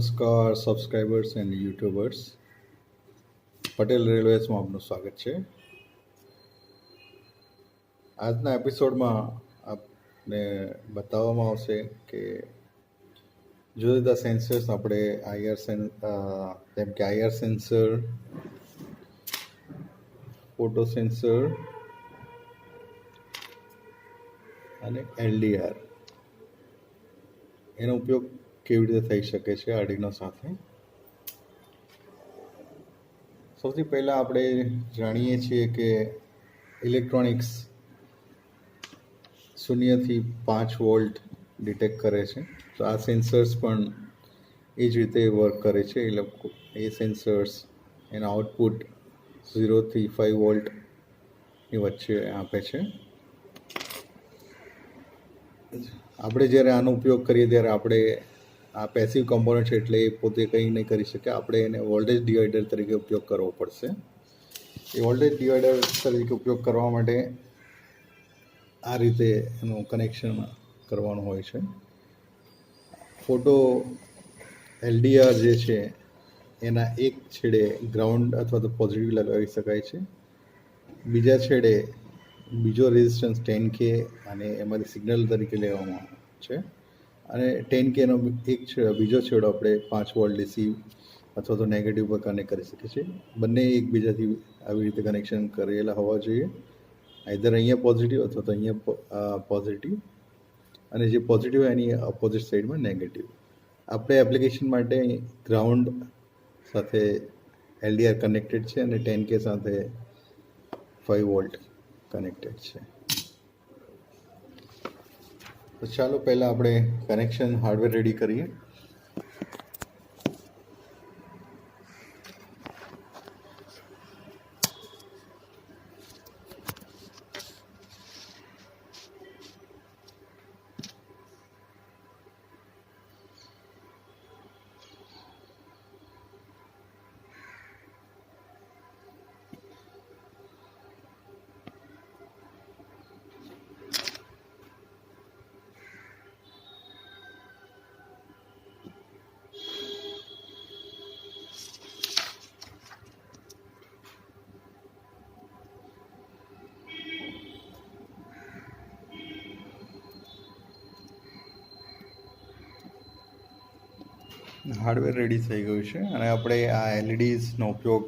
નમસ્કાર subscribers and YouTubers Patel રેલવેઝમાં આપનું સ્વાગત છે. આજના એપિસોડમાં આપને બતાવવામાં આવશે કે જુદા જુદા સેન્સર્સ આપણે આઈઆર સેન જેમ કે આઈઆર સેન્સર ફોટો સેન્સર અને એલડીઆર એનો ઉપયોગ કેવી રીતે થઈ શકે છે અડીનો સાથે? સૌથી પહેલાં આપણે જાણીએ છીએ કે ઇલેક્ટ્રોનિક્સ શૂન્યથી પાંચ વોલ્ટ ડિટેક્ટ કરે છે. તો આ સેન્સર્સ પણ એ જ રીતે વર્ક કરે છે. એ લોકો, એ સેન્સર્સ એના આઉટપુટ ઝીરોથી ફાઇવ વોલ્ટની વચ્ચે આપે છે. આપણે જ્યારે આનો ઉપયોગ કરીએ ત્યારે આપણે આ પેસિવ કમ્પોનન્ટ છે એટલે એ પોતે કંઈ નહીં કરી શકે. આપણે એને વોલ્ટેજ ડિવાઈડર તરીકે ઉપયોગ કરવો પડશે. એ વોલ્ટેજ ડિવાઈડર તરીકે ઉપયોગ કરવા માટે આ રીતે એનું કનેક્શન કરવાનું હોય છે. ફોટો એલડીઆર જે છે, એના એક છેડે ગ્રાઉન્ડ અથવા તો પોઝિટિવ લગાવી શકાય છે. બીજા છેડે બીજો રેઝિસ્ટન્સ ટેન કે અને એમાંથી સિગ્નલ તરીકે લેવામાં છે. અને ટેન કેનો એક બીજો છેડો આપણે પાંચ વોલ્ટ ડીસી અથવા તો નેગેટિવ પર કનેક્ટ કરી શકીએ છીએ. બંને એકબીજાથી આવી રીતે કનેક્શન કરેલા હોવા જોઈએ. આઈધર અહીંયા પોઝિટિવ અથવા તો અહીંયા પોઝિટિવ અને જે પોઝિટિવ એની અપોઝિટ સાઈડમાં નેગેટિવ આપણે એપ્લિકેશન માટે ગ્રાઉન્ડ સાથે એલડીઆર કનેક્ટેડ છે અને ટેન કે સાથે ફાઇવ વોલ્ટ કનેક્ટેડ છે. તો ચાલો પહેલાં આપણે કનેક્શન હાર્ડવેર રેડી કરીએ. હાર્ડવેર રેડી થઈ ગયું છે અને આપણે આ એલઈડીઝનો ઉપયોગ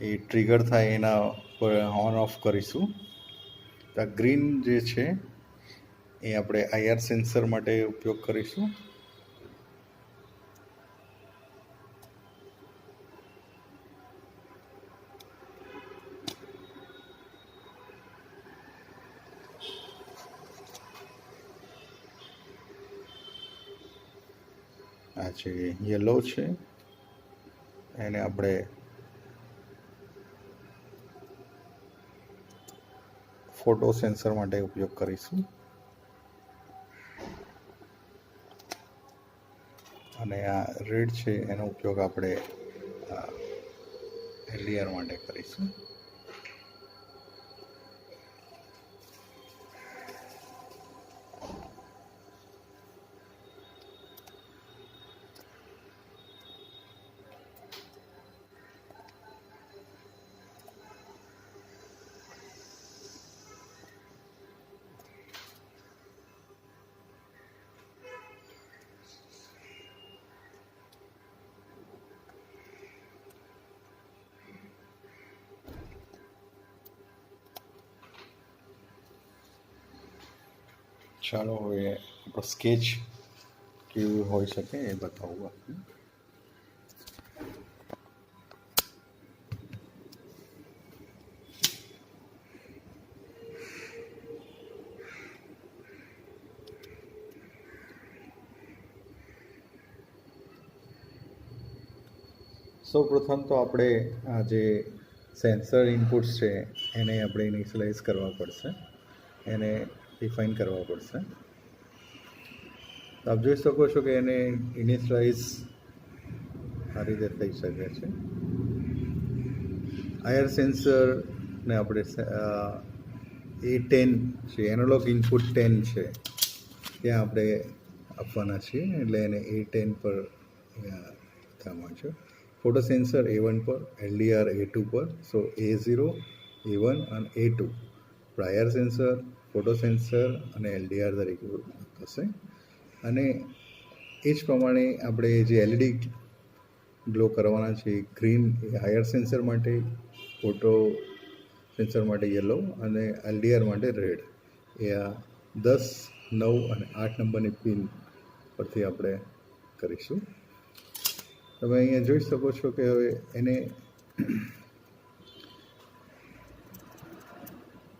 એ ટ્રિગર થાય એના પર ઓન ઓફ કરીશું. આ ગ્રીન જે છે એ આપણે આઈઆર સેન્સર માટે ઉપયોગ કરીશું. આ છે યલો છે, એને આપણે ફોટો સેન્સર માટે ઉપયોગ કરીશું. અને આ રેડ છે, એનો ઉપયોગ આપણે એલડીઆર માટે કરીશું. ચાલો હવે આપણો સ્કેચ કેવું હોઈ શકે એ બતાવું આપણે સૌ પ્રથમ તો આપણે આ જે સેન્સર ઇનપુટ્સ છે, એને આપણે ઇનિશિયલાઇઝ કરવા પડશે. એને ડિફાઇન કરવા પડશે. તો આપ જોઈ શકો છો કે એને ઇનિશિયલાઇઝ આ રીતે થઈ શકે છે. આયર સેન્સરને આપણે એ ટેન છે એનાલોગ ઇનપુટ ટેન છે, ત્યાં આપણે આપવાના છીએ. એટલે એને એ ટેન પર અહીંયા છે. ફોટો સેન્સર એ વન પર એલડીઆર એ ટુ પર so A zero A one અને A two prior sensor photo sensor અને એલડીઆર તરીકે થશે. અને એ જ પ્રમાણે આપણે જે એલઈડી ગ્લો કરવાના છે ગ્રીન એ હાયર સેન્સર માટે, ફોટો સેન્સર માટે યલો અને એલડીઆર માટે રેડ. એ આ દસ, નવ અને આઠ નંબરની પિન પરથી આપણે કરીશું. તમે અહીંયા જોઈ શકો છો કે હવે એને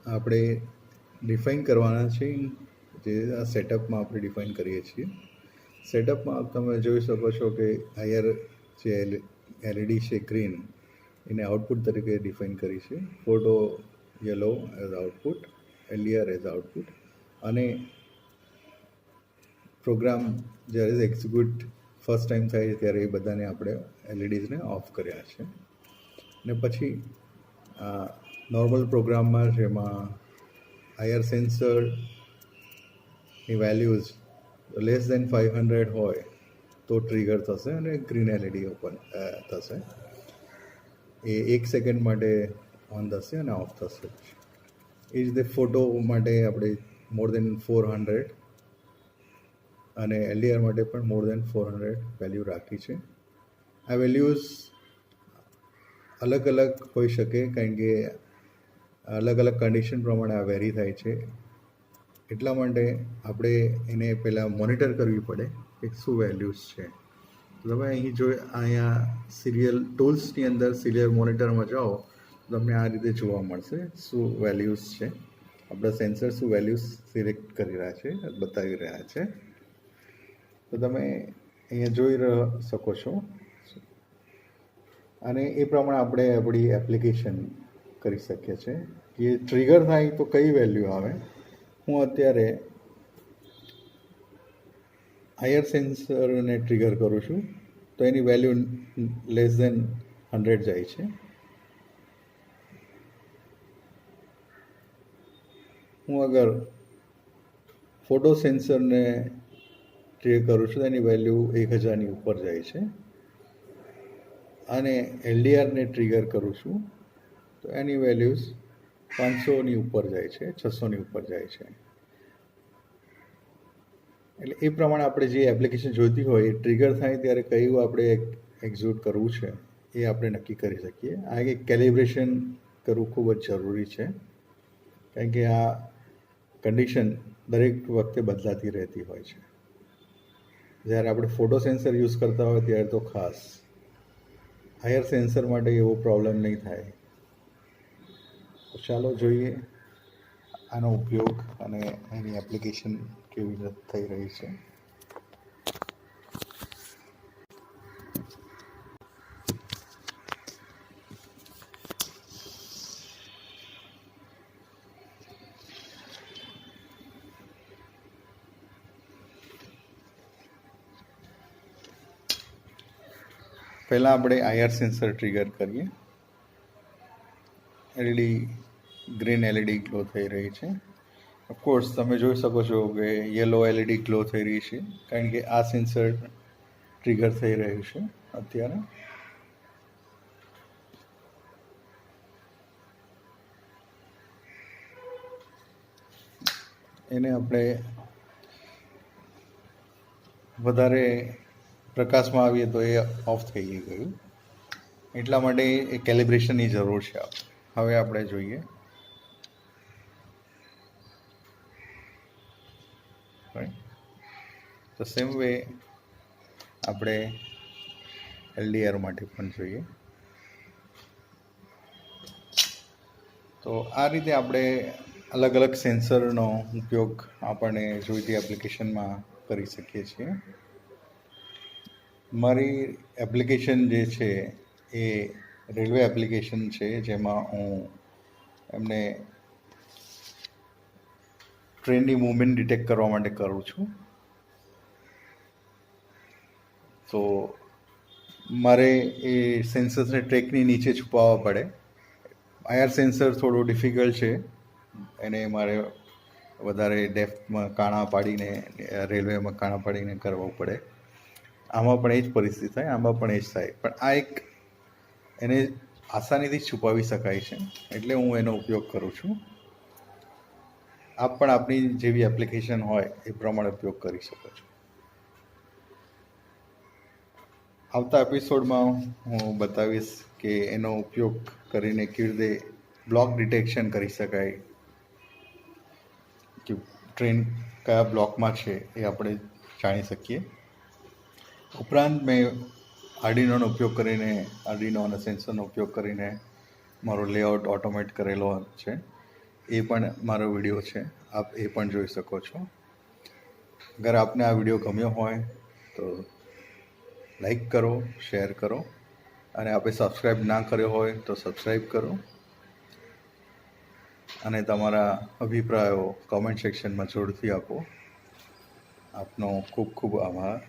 આપણે ડિફાઇન કરવાના છે જે આ સેટઅપમાં આપણે ડિફાઇન કરીએ છીએ. સેટઅપમાં તમે જોઈ શકો છો કે હાયર જે એલઈડી છે ગ્રીન એને આઉટપુટ તરીકે ડિફાઇન કરી છે. Photo yellow as output IR as output અને પ્રોગ્રામ જ્યારે એક્ઝિક્યુટ ફર્સ્ટ ટાઈમ થાય ત્યારે એ બધાને આપણે એલઈડીઝને ઓફ કર્યા છે. ને પછી નોર્મલ પ્રોગ્રામમાં જેમાં હાયર સેન્સરની values less than five hundred હોય તો ટ્રિગર થશે અને ગ્રીન એલઈડી ઓપન થશે. એ એક સેકન્ડ માટે ઓન થશે અને ઓફ થશે. એ જ રીતે ફોટો માટે આપણે મોર દેન ફોર હંડ્રેડ અને એલડીઆર માટે પણ more than four hundred value રાખી છે. આ વેલ્યુઝ અલગ અલગ હોઈ શકે, કારણ કે અલગ અલગ કન્ડિશન પ્રમાણે આ વેરી થાય છે. એટલા માટે આપણે એને પહેલાં મોનિટર કરવી પડે કે શું વેલ્યુઝ છે. તમે અહીં જો અહીંયા સિરિયલ ટૂલ્સની અંદર સિરિયલ મોનિટરમાં જાઓ તમને આ રીતે જોવા મળશે શું વેલ્યુઝ છે. આપણા સેન્સર શું વેલ્યુઝ સિલેક્ટ કરી રહ્યા છે, બતાવી રહ્યા છે. તો તમે અહીંયા જોઈ શકો છો. અને એ પ્રમાણે આપણે આપણી એપ્લિકેશન કરી શકીએ છીએ. કે ટ્રિગર થાય તો કઈ વેલ્યુ આવે? હું અત્યારે હાયર સેન્સરને ટ્રિગર કરું છું, તો એની વેલ્યુ લેસ દેન હંડ્રેડ જાય છે. હું અગર ફોટો સેન્સરને ટ્રિગર કરું છું, તો એની વેલ્યુ એક હજારની ઉપર જાય છે. અને એલડીઆરને ટ્રિગર કરું છું તો એની વેલ્યુઝ પાંચસોની ઉપર જાય છે, છસોની ઉપર જાય છે. એટલે એ પ્રમાણે આપણે જે એપ્લિકેશન જોઈતી હોય, એ ટ્રિગર થાય ત્યારે કયું આપણે એક્ઝિક્યુટ કરવું છે, એ આપણે નક્કી કરી શકીએ. આ એક કેલિબ્રેશન કરવું ખૂબ જ જરૂરી છે. કારણ કે આ કન્ડિશન દરેક વખતે બદલાતી રહેતી હોય છે. જ્યારે આપણે ફોટો સેન્સર યુઝ કરતા હોય ત્યારે તો ખાસ. હાયર સેન્સર માટે એવો પ્રોબ્લેમ નહીં થાય. ચાલો જોઈએ આનો ઉપયોગ અને એની એપ્લિકેશન કેવી રીતે થઈ રહી છે. પહેલાં આપણે આઈઆર સેન્સર ટ્રિગર કરીએ. એલઈડી ગ્રીન એલઈડી ગ્લો થઈ રહી છે. ઓફકોર્સ તમે જોઈ શકો છો કે યલો એલઈડી ગ્લો થઈ રહી છે, કારણ કે આ સેન્સર ટ્રિગર થઈ રહ્યું છે અત્યારે. એને આપણે વધારે પ્રકાશમાં આવીએ તો એ ઓફ થઈ ગયું. એટલા માટે એ કેલિબ્રેશનની જરૂર છે. હવે આપણે જોઈએ. તો સેમ વે આપણે એલડીઆર માટે પણ જોઈએ. તો આ રીતે આપણે અલગ અલગ સેન્સરનો ઉપયોગ આપણે જોઈતી એપ્લિકેશનમાં કરી શકીએ છીએ. મારી એપ્લિકેશન જે છે એ રેલવે એપ્લિકેશન છે, જેમાં હું એમને ટ્રેનની મૂવમેન્ટ ડિટેક્ટ કરવા માટે કરું છું. તો મારે એ સેન્સર્સને ટ્રેકની નીચે છુપાવવા પડે. આયર સેન્સર થોડું ડિફિકલ્ટ છે. એને મારે વધારે ડેફમાં કાણા પાડીને, રેલવેમાં કાણા પાડીને કરવું પડે. આમાં પણ એ જ પરિસ્થિતિ થાય, આમાં પણ એ જ થાય. પણ આ એક એને આસાનીથી છુપાવી શકાય છે, એટલે હું એનો ઉપયોગ કરું છું. આપ પણ આપની જેવી એપ્લિકેશન હોય, એ પ્રમાણે ઉપયોગ કરી શકો છો. આવતા એપિસોડમાં હું બતાવીશ કે એનો ઉપયોગ કરીને કેવી રીતે બ્લોક ડિટેક્શન કરી શકાય. કે ટ્રેન કયા બ્લોકમાં છે એ આપણે જાણી શકીએ. ઉપરાંત મેં આર્ડિનોનો ઉપયોગ કરીને, આર્ડિનો અને સેન્સરનો ઉપયોગ કરીને મારો લેઆઉટ ઓટોમેટ કરેલો છે. એ પણ મારો વીડિયો છે. આપ એ પણ જોઈ શકો છો. અગર આપને આ વીડિયો ગમ્યો હોય તો લાઈક કરો, શેર કરો અને આપણે સબસ્ક્રાઈબ ના કર્યો હોય તો સબસ્ક્રાઈબ કરો. અને તમારા અભિપ્રાયો કોમેન્ટ સેક્શનમાં જોડથી આપો. આપનો ખૂબ ખૂબ આભાર.